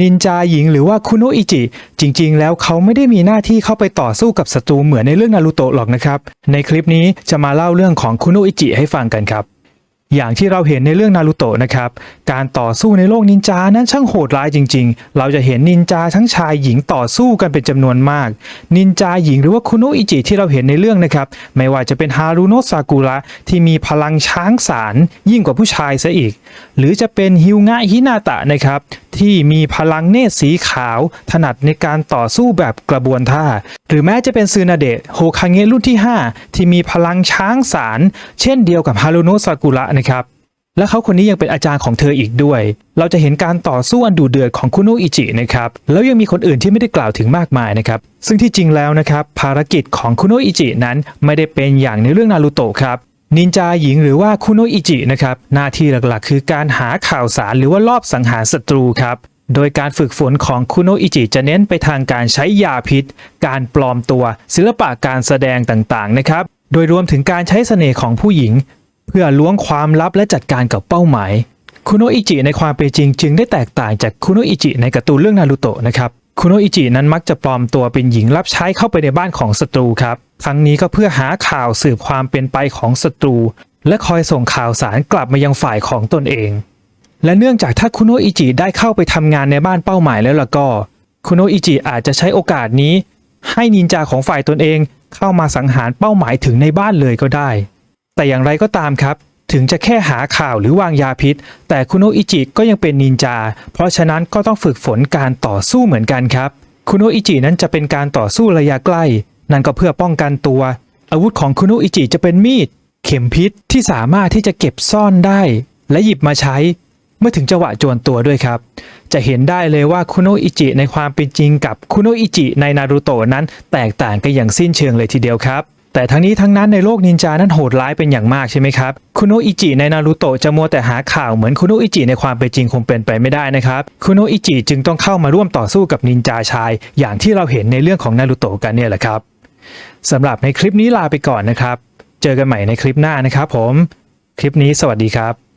นินจาหญิงหรือว่าคุโนอิจิ จริงๆ แล้วเขาไม่ได้มีหน้าที่เข้าไปต่อสู้กับศัตรูเหมือนในเรื่องนารูโตะหรอกนะครับ ในคลิปนี้จะมาเล่าเรื่องของคุโนอิจิให้ฟังกันครับ อย่างที่เราเห็นในเรื่องนารูโตะนะครับ การต่อสู้ในโลกนินจานั้นช่างโหดร้ายจริง ๆ เราจะเห็นนินจาทั้งชายหญิงต่อสู้กันเป็นจำนวนมาก นินจาหญิงหรือว่าคุโนะอิจิที่เราเห็นในเรื่องนะครับ ไม่ว่าจะเป็นฮารุโนะซากุระที่มีพลังช้างสารยิ่งกว่าผู้ชายซะอีก หรือจะเป็นฮิวงะฮินาตะนะครับ ที่มีพลังเนตรสีขาว ถนัดในการต่อสู้แบบกระบวนท่า หรือแม้จะเป็นซึนาเดะโฮคาเงะรุ่นที่ 5 ที่มีพลังช้างสารเช่นเดียวกับฮารุโนะซากุระนะครับและเขาคนนี้ยังเป็นอาจารย์ของเธออีกด้วย เราจะเห็นการต่อสู้อันดุเดือดของคุโนอิจินะครับ แล้วยังมีคนอื่นที่ไม่ได้กล่าวถึงมากมายนะครับ ซึ่งที่จริงแล้วนะครับภารกิจของคุโนอิจินั้นไม่ได้เป็นอย่างในเรื่องนารูโตะครับนินจาหญิงหรือว่าคุโนอิจินะครับหน้าที่หลักๆ คือการหาข่าวสารหรือว่าลอบสังหารศัตรูครับโดยการฝึกฝนของคุโนอิจิจะเน้นไปทางการใช้ยาพิษ การปลอมตัว ศิลปะการแสดงต่างๆนะครับ โดยรวมถึงการใช้เสน่ห์ของผู้หญิง เพื่อล้วงความลับและจัดการกับเป้าหมาย คุโนะอิจิในความเป็นจริง จึงได้แตกต่างจากคุโนะอิจิในการ์ตูนเรื่องนารูโตะนะครับคุโนะอิจินั้นมักจะปลอมตัวเป็นหญิงรับใช้เข้าไปในบ้านของศัตรูครับทั้งนี้ก็เพื่อหาข่าวสืบความเป็นไปของศัตรู และคอยส่งข่าวสารกลับมายังฝ่ายของตนเอง และเนื่องจากถ้าคุโนะอิจิได้เข้าไปทำงานในบ้านเป้าหมายแล้วล่ะก็ คุโนะอิจิอาจจะใช้โอกาสนี้ ให้นินจาของฝ่ายตนเองเข้ามาสังหารเป้าหมายถึงในบ้านเลยก็ได้ แต่อย่างไรก็ตามครับ ถึงจะแค่หาข่าวหรือวางยาพิษ แต่คุโนะอิจิก็ยังเป็นนินจา เพราะฉะนั้นก็ต้องฝึกฝนการต่อสู้เหมือนกันครับ คุโนะอิจินั้นจะเป็นการต่อสู้ระยะใกล้ นั่นก็เพื่อป้องกันตัว อาวุธของคุโนะอิจิจะเป็นมีด เข็มพิษที่สามารถที่จะเก็บซ่อนได้ และหยิบมาใช้ เมื่อถึงจังหวะจวนตัวด้วยครับ จะเห็นได้เลยว่าคุโนะอิจิในความเป็นจริงกับคุโนะอิจิในนารูโตะนั้นแตกต่างกันอย่างสิ้นเชิงเลยทีเดียวครับ แต่ทั้งนี้ทั้งนั้นในโลกนินจานั้นโหดร้ายเป็นอย่างมากใช่ไหมครับ คุโนะอิจิในนารูโตะจะมัวแต่หาข่าวเหมือนคุโนะอิจิในความเป็นจริงคงเป็นไปไม่ได้นะครับ คุโนะอิจิจึงต้องเข้ามาร่วมต่อสู้กับนินจาชาย อย่างที่เราเห็นในเรื่องของนารูโตะกันเนี่ยแหละครับสำหรับในคลิปนี้ลาไปก่อนนะครับ เจอกันใหม่ในคลิปหน้านะครับผม คลิปนี้สวัสดีครับ